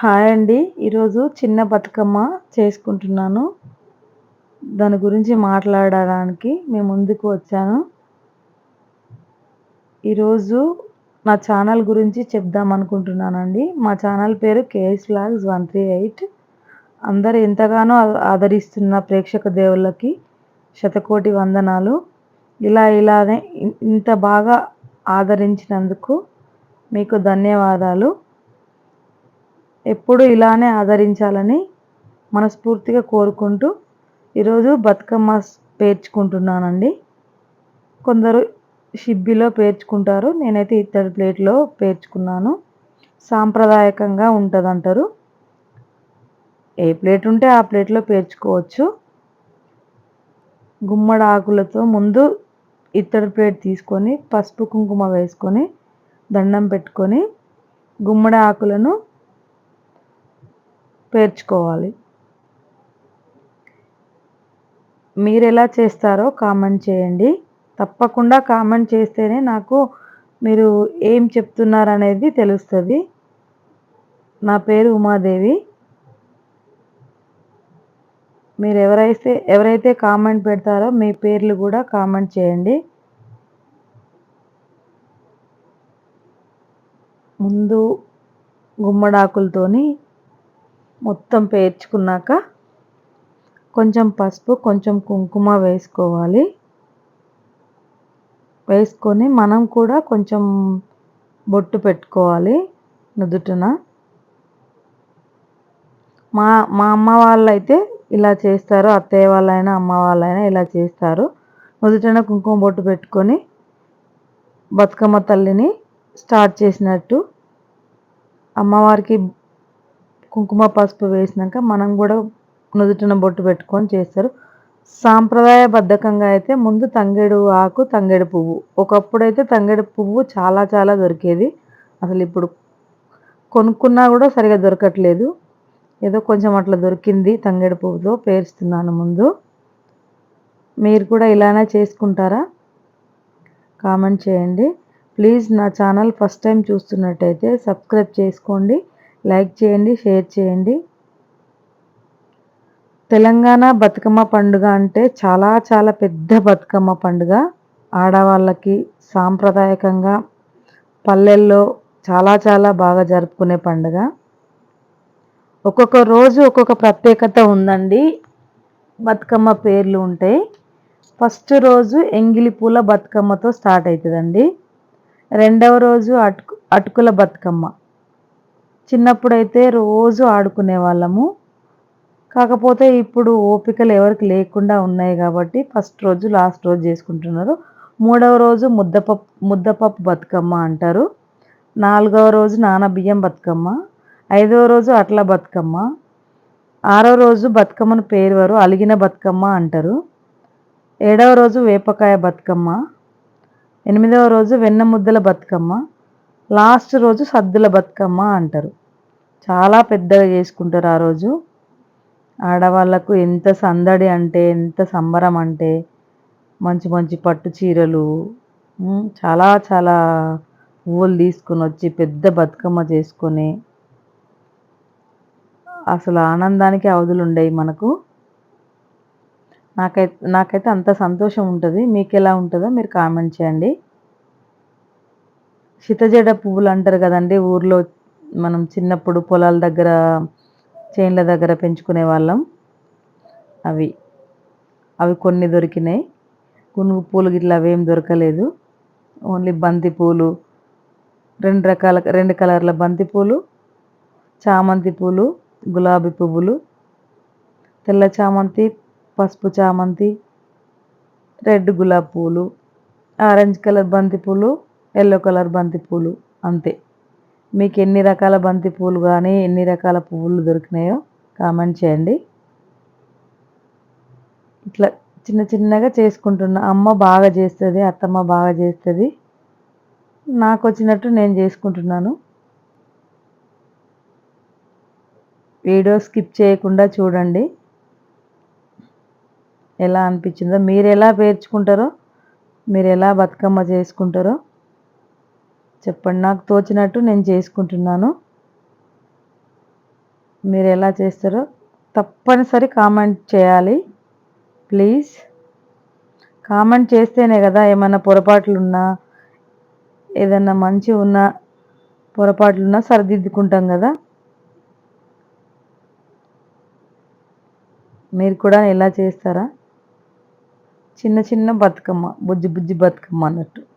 Hi అండి. ఈరోజు చిన్న బతుకమ్మ చేసుకుంటున్నాను. దాని గురించి మాట్లాడడానికి మేము ముందుకు వచ్చాను. ఈరోజు నా ఛానల్ గురించి చెప్దాం అనుకుంటున్నానండి. మా ఛానల్ పేరు KS logs one three eight. అందరు ఎంతగానో ఆదరిస్తున్న ప్రేక్షక దేవుళ్ళకి శతకోటి వందనాలు. ఇలా ఇలానే ఇంత బాగా ఆదరించినందుకు మీకు ధన్యవాదాలు. ఎప్పుడు ఇలానే ఆదరించాలని మనస్ఫూర్తిగా కోరుకుంటూ ఈరోజు బతుకమ్మ పేర్చుకుంటున్నానండి. కొందరు షిబ్బిలో పేర్చుకుంటారు నేనైతే ఇత్తడి ప్లేట్లో పేర్చుకున్నాను. సాంప్రదాయకంగా ఉంటుందంటారు. ఏ ప్లేట్ ఉంటే ఆ ప్లేట్లో పేర్చుకోవచ్చు. గుమ్మడి ఆకులతో ముందు ఇత్తడి ప్లేట్ తీసుకొని పసుపు కుంకుమ వేసుకొని దండం పెట్టుకొని గుమ్మడి ఆకులను పేర్చుకోవాలి. మీరు ఎలా చేస్తారో కామెంట్ చేయండి. తప్పకుండా కామెంట్ చేస్తేనే నాకు మీరు ఏం చెప్తున్నారు అనేది తెలుస్తుంది. నా పేరు ఉమాదేవి. మీరు ఎవరైతే ఎవరైతే కామెంట్ పెడతారో మీ పేర్లు కూడా కామెంట్ చేయండి. ముందు గుమ్మడాకులతోని మొత్తం పేర్చుకున్నాక కొంచెం పసుపు కొంచెం కుంకుమ వేసుకోవాలి. వేసుకొని మనం కూడా కొంచెం బొట్టు పెట్టుకోవాలి నుదుటిన. మా మా అమ్మ వాళ్ళైతే ఇలా చేస్తారు అత్తయ్య వాళ్ళైనా అమ్మ వాళ్ళైనా ఇలా చేస్తారు. నుదుటిన కుంకుమ బొట్టు పెట్టుకొని బతుకమ్మ తల్లిని స్టార్ట్ చేసినట్టు. అమ్మవారికి కుంకుమ పసుపు వేసినాక మనం కూడా నుదుటిన బొట్టు పెట్టుకొని చేస్తారు. సాంప్రదాయబద్ధకంగా అయితే ముందు తంగేడు ఆకు తంగేడు పువ్వు. ఒకప్పుడు అయితే తంగేడు పువ్వు చాలా చాలా దొరికేది. అసలు ఇప్పుడు కొనుక్కున్నా కూడా సరిగా దొరకట్లేదు. ఏదో కొంచెం అట్లా దొరికింది తంగేడు పువ్వుతో పేరుస్తున్నాను ముందు. మీరు కూడా ఇలానే చేసుకుంటారా? కామెంట్ చేయండి. ప్లీజ్ నా ఛానల్ ఫస్ట్ టైం చూస్తున్నట్టయితే సబ్స్క్రైబ్ చేసుకోండి. లైక్ చేయండి షేర్ చేయండి. తెలంగాణ బతుకమ్మ పండుగ అంటే చాలా చాలా పెద్ద బతుకమ్మ పండుగ. ఆడవాళ్ళకి సాంప్రదాయకంగా పల్లెల్లో చాలా చాలా బాగా జరుపుకునే పండుగ. ఒక్కొక్క రోజు ఒక్కొక్క ప్రత్యేకత ఉందండి. బతుకమ్మ పేర్లు ఉంటాయి ఫస్ట్ రోజు ఎంగిలి పూల బతుకమ్మతో స్టార్ట్ అవుతుందండి. రెండవ రోజు అటుకు అటుకుల బతుకమ్మ. చిన్నప్పుడైతే రోజు ఆడుకునే వాళ్ళము. కాకపోతే ఇప్పుడు ఓపికలు ఎవరికి లేకుండా ఉన్నాయి కాబట్టి ఫస్ట్ రోజు లాస్ట్ రోజు చేసుకుంటున్నారు. మూడవ రోజు ముద్దపప్పు ముద్దపప్పు బతుకమ్మ అంటారు. నాలుగవ రోజు నానబియ్యం బతుకమ్మ. ఐదవ రోజు అట్ల బతుకమ్మ. ఆరో రోజు బతుకమ్మను పేరువారు అలిగిన బతుకమ్మ అంటారు. ఏడవ రోజు వేపకాయ బతుకమ్మ. ఎనిమిదవ రోజు వెన్న ముద్దల బతుకమ్మ. లాస్ట్ రోజు సద్దుల బతుకమ్మ అంటారు. చాలా పెద్దగా చేసుకుంటారు ఆ రోజు. ఆడవాళ్ళకు ఎంత సందడి అంటే ఎంత సంబరం అంటే మంచి మంచి పట్టు చీరలు చాలా చాలా పువ్వులు తీసుకొని వచ్చి పెద్ద బతుకమ్మ చేసుకొని అసలు ఆనందానికి అవధులు ఉండేవి మనకు. నాకైతే నాకైతే అంత సంతోషం ఉంటుంది. మీకు ఎలా ఉంటుందో మీరు కామెంట్ చేయండి. శితజడ పువ్వులు అంటారు కదండి ఊర్లో మనం చిన్నప్పుడు పొలాల దగ్గర చేన్ల దగ్గర పెంచుకునే వాళ్ళం. అవి అవి కొన్ని దొరికినాయి. గునుగు పూలు గిట్లా అవేం దొరకలేదు. ఓన్లీ బంతి పూలు రెండు రకాల రెండు కలర్ల బంతి పూలు చామంతి పూలు గులాబీ పువ్వులు తెల్ల చామంతి పసుపు చామంతి రెడ్ గులాబీ పూలు ఆరెంజ్ కలర్ బంతి పూలు ఎల్లో కలర్ బంతి పూలు అంతే. మీకు ఎన్ని రకాల బంతి పూలు కానీ ఎన్ని రకాల పువ్వులు దొరికినాయో కామెంట్ చేయండి. ఇట్లా చిన్న చిన్నగా చేసుకుంటున్నా అమ్మ బాగా చేస్తుంది అత్తమ్మ బాగా చేస్తుంది. నాకు వచ్చినట్టు నేను చేసుకుంటున్నాను. వీడియో స్కిప్ చేయకుండా చూడండి. ఎలా అనిపించిందో మీరు ఎలా పేర్చుకుంటారో మీరు ఎలా బతుకమ్మ చేసుకుంటారో చెప్పండి. నాకు తోచినట్టు నేను చేసుకుంటున్నాను. మీరు ఎలా చేస్తారో తప్పనిసరి కామెంట్ చేయాలి. ప్లీజ్. కామెంట్ చేస్తేనే కదా ఏమైనా పొరపాట్లు ఉన్నా ఏదన్నా మంచి ఉన్నా పొరపాట్లు ఉన్నా సరిదిద్దుకుంటాం కదా. మీరు కూడా ఎలా చేస్తారా? చిన్న చిన్న బతుకమ్మ బుజ్జి బుజ్జి బతుకమ్మ అన్నట్టు.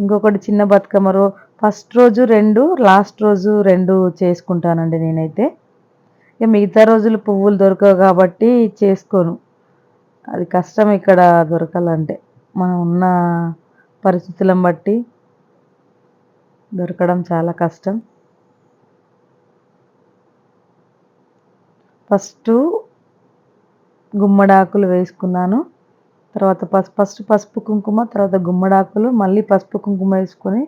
ఇంకొకటి చిన్న బతుకమ్మ రో ఫస్ట్ రోజు రెండు లాస్ట్ రోజు రెండు చేసుకుంటానండి నేనైతే. ఇక మిగతా రోజులు పువ్వులు దొరకవు కాబట్టి చేసుకోను. అది కష్టం ఇక్కడ దొరకాలంటే. మనం ఉన్న పరిస్థితులను బట్టి దొరకడం చాలా కష్టం. ఫస్ట్ గుమ్మడాకులు వేసుకున్నాను. తర్వాత పసుపు ఫస్ట్ పసుపు కుంకుమ తర్వాత గుమ్మడాకులు మళ్ళీ పసుపు కుంకుమ వేసుకొని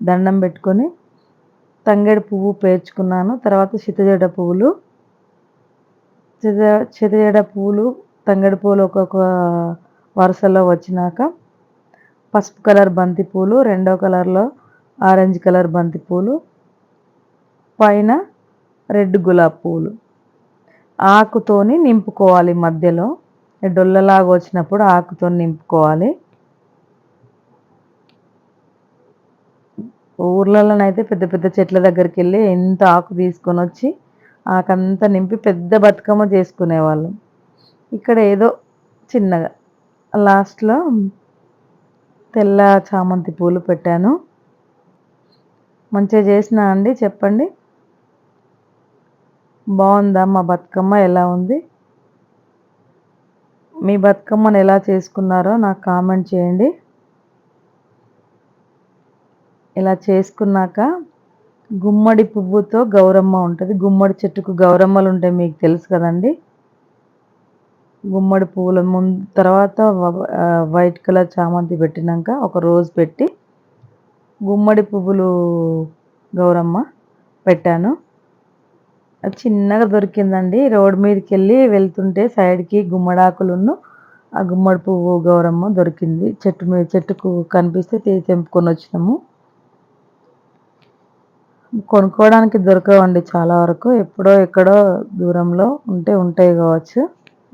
దండం పెట్టుకొని తంగేడు పువ్వు పేర్చుకున్నాను. తర్వాత చితజడ పువ్వులు. చిత చితజడ పువ్వులు తంగేడు పువ్వులు ఒక్కొక్క వరుసలో వచ్చినాక పసుపు కలర్ బంతి పూలు రెండో కలర్లో ఆరెంజ్ కలర్ బంతి పూలు పైన రెడ్ గులాబ్ పూలు. ఆకుతోని నింపుకోవాలి మధ్యలో. డొల్లలాగా వచ్చినప్పుడు ఆకుతో నింపుకోవాలి. ఊర్లలోనైతే పెద్ద పెద్ద చెట్ల దగ్గరికి వెళ్ళి ఎంత ఆకు తీసుకొని వచ్చి ఆకంతా నింపి పెద్ద బతుకమ్మ చేసుకునేవాళ్ళం. ఇక్కడ ఏదో చిన్నగా లాస్ట్లో తెల్ల చామంతి పూలు పెట్టాను. మంచిగా చేసినా అండి చెప్పండి. బాగుందా మా బతుకమ్మ? ఎలా ఉంది? మీ బతుకమ్మను ఎలా చేసుకున్నారో నాకు కామెంట్ చేయండి. ఇలా చేసుకున్నాక గుమ్మడి పువ్వుతో గౌరమ్మ ఉంటుంది. గుమ్మడి చెట్టుకు గౌరమ్మలు ఉంటాయి మీకు తెలుసు కదండి. గుమ్మడి పువ్వుల ముందు తర్వాత వైట్ కలర్ చామంతి పెట్టినాక ఒక రోజు పెట్టి గుమ్మడి పువ్వులు గౌరమ్మ పెట్టాను. చిన్నగా దొరికిందండి. రోడ్ మీదకి వెళ్ళి వెళ్తుంటే సైడ్కి గుమ్మడాకులున్ను ఆ గుమ్మడి పువ్వు గౌరమ్మ దొరికింది. చెట్టు మీద చెట్టుకు కనిపిస్తే తీసి తెంపుకొని వచ్చినాము. కొనుక్కోవడానికి దొరకవండి చాలా వరకు. ఎప్పుడో ఎక్కడో దూరంలో ఉంటే ఉంటాయి కావచ్చు.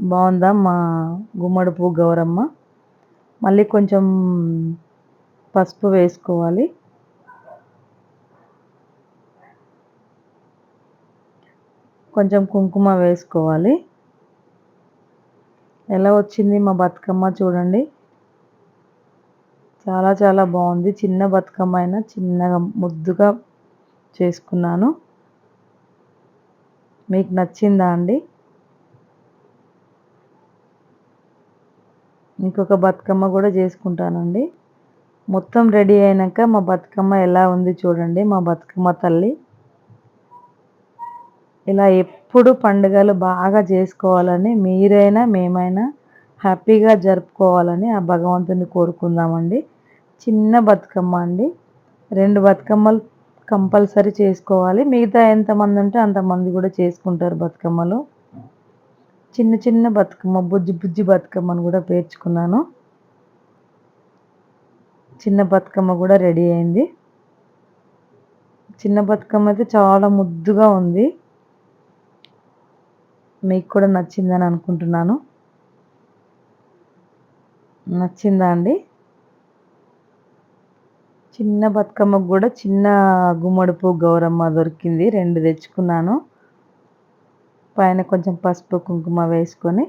బాగుందా మా గుమ్మడి పువ్వు గౌరమ్మ? మళ్ళీ కొంచెం పసుపు వేసుకోవాలి. కొంచెం కుంకుమ వేసుకోవాలి. ఎలా వచ్చింది మా బతుకమ్మ చూడండి. చాలా చాలా బాగుంది. చిన్న బతుకమ్మ అయినా చిన్నగా ముద్దుగా చేసుకున్నాను. మీకు నచ్చిందా అండి? ఇంకొక బతుకమ్మ కూడా చేసుకుంటానండి. మొత్తం రెడీ అయినాక మా బతుకమ్మ ఎలా ఉంది చూడండి. మా బతుకమ్మ తల్లి. ఇలా ఎప్పుడు పండుగలు బాగా చేసుకోవాలని మీరైనా మేమైనా హ్యాపీగా జరుపుకోవాలని ఆ భగవంతుని కోరుకుందామండి. చిన్న బతుకమ్మ అండి. రెండు బతుకమ్మలు కంపల్సరీ చేసుకోవాలి. మిగతా ఎంతమంది ఉంటే అంతమంది కూడా చేసుకుంటారు బతుకమ్మలు. చిన్న చిన్న బతుకమ్మ బుజ్జి బుజ్జి బతుకమ్మను కూడా పేర్చుకున్నాను. చిన్న బతుకమ్మ కూడా రెడీ అయింది. చిన్న బతుకమ్మ అయితే చాలా ముద్దుగా ఉంది. మీకు కూడా నచ్చిందని అనుకుంటున్నాను. నచ్చిందా అండి? చిన్న బతుకమ్మకు కూడా చిన్న గుమ్మడుపు గౌరమ్మ దొరికింది. రెండు తెచ్చుకున్నాను. పైన కొంచెం పసుపు కుంకుమ వేసుకొని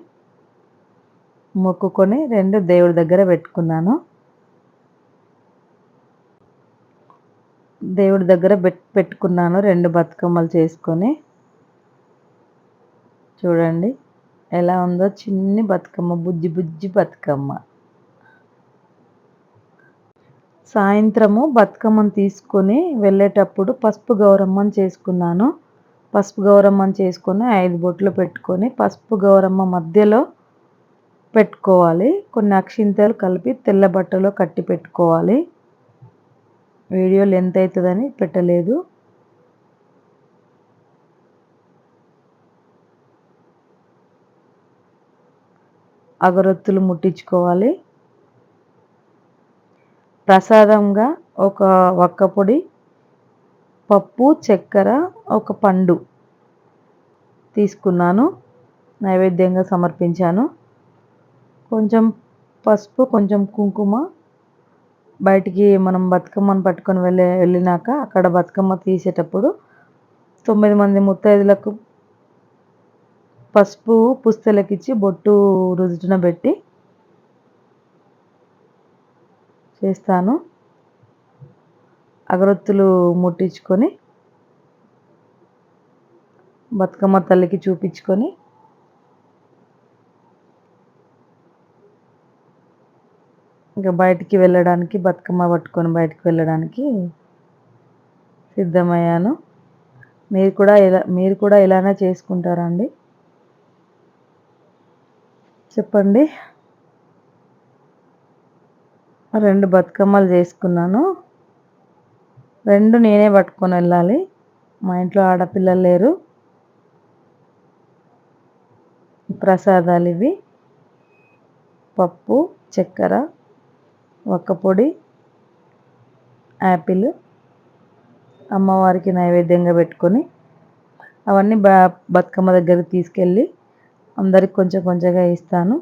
మొక్కుకొని రెండు దేవుడి దగ్గర పెట్టుకున్నాను. దేవుడి దగ్గర పెట్టుకున్నాను రెండు బతుకమ్మలు చేసుకొని. చూడండి. ఎలా ఉందో చిన్ని బతుకమ్మ బుజ్జి బుజ్జి బతుకమ్మ. సాయంత్రము బతుకమ్మను తీసుకొని వెళ్ళేటప్పుడు పసుపు గౌరమ్మను చేసుకున్నాను. పసుపు గౌరమ్మను చేసుకొని ఐదు బొట్లు పెట్టుకొని పసుపు గౌరమ్మ మధ్యలో పెట్టుకోవాలి. కొన్ని అక్షింతలు కలిపి తెల్ల బట్టలో కట్టి పెట్టుకోవాలి. వీడియో లెంత్ అవుతుందని పెట్టలేదు. అగరొత్తులు ముట్టించుకోవాలి. ప్రసాదంగా ఒక వక్కపొడి పప్పు చక్కెర ఒక పండు తీసుకున్నాను. నైవేద్యంగా సమర్పించాను. కొంచెం పసుపు కొంచెం కుంకుమ బయటికి మనం బతుకమ్మను పట్టుకొని వెళ్ళే వెళ్ళినాక అక్కడ బతుకమ్మ తీసేటప్పుడు తొమ్మిది మంది ముత్తైదులకు పసుపు పుస్తలకిచ్చి బొట్టు రుజుటున పెట్టి చేస్తాను. అగరొత్తులు ముట్టించుకొని బతుకమ్మ తల్లికి చూపించుకొని ఇంకా బయటికి వెళ్ళడానికి బతుకమ్మ పట్టుకొని బయటికి వెళ్ళడానికి సిద్ధమయ్యాను. మీరు కూడా ఇలా మీరు కూడా ఇలానే చేసుకుంటారా అండి? చెప్పండి. రెండు బతుకమ్మలు చేసుకున్నాను. రెండు నేనే పట్టుకొని వెళ్ళాలి. మా ఇంట్లో ఆడపిల్లలు లేరు. ప్రసాదాలు ఇవి. పప్పు చక్కెర పొడి యాపిల్ అమ్మవారికి నైవేద్యంగా పెట్టుకొని అవన్నీ బ బతుకమ్మ దగ్గరికి తీసుకెళ్ళి అందరికి కొంచెం కొంచెంగా ఇస్తాను.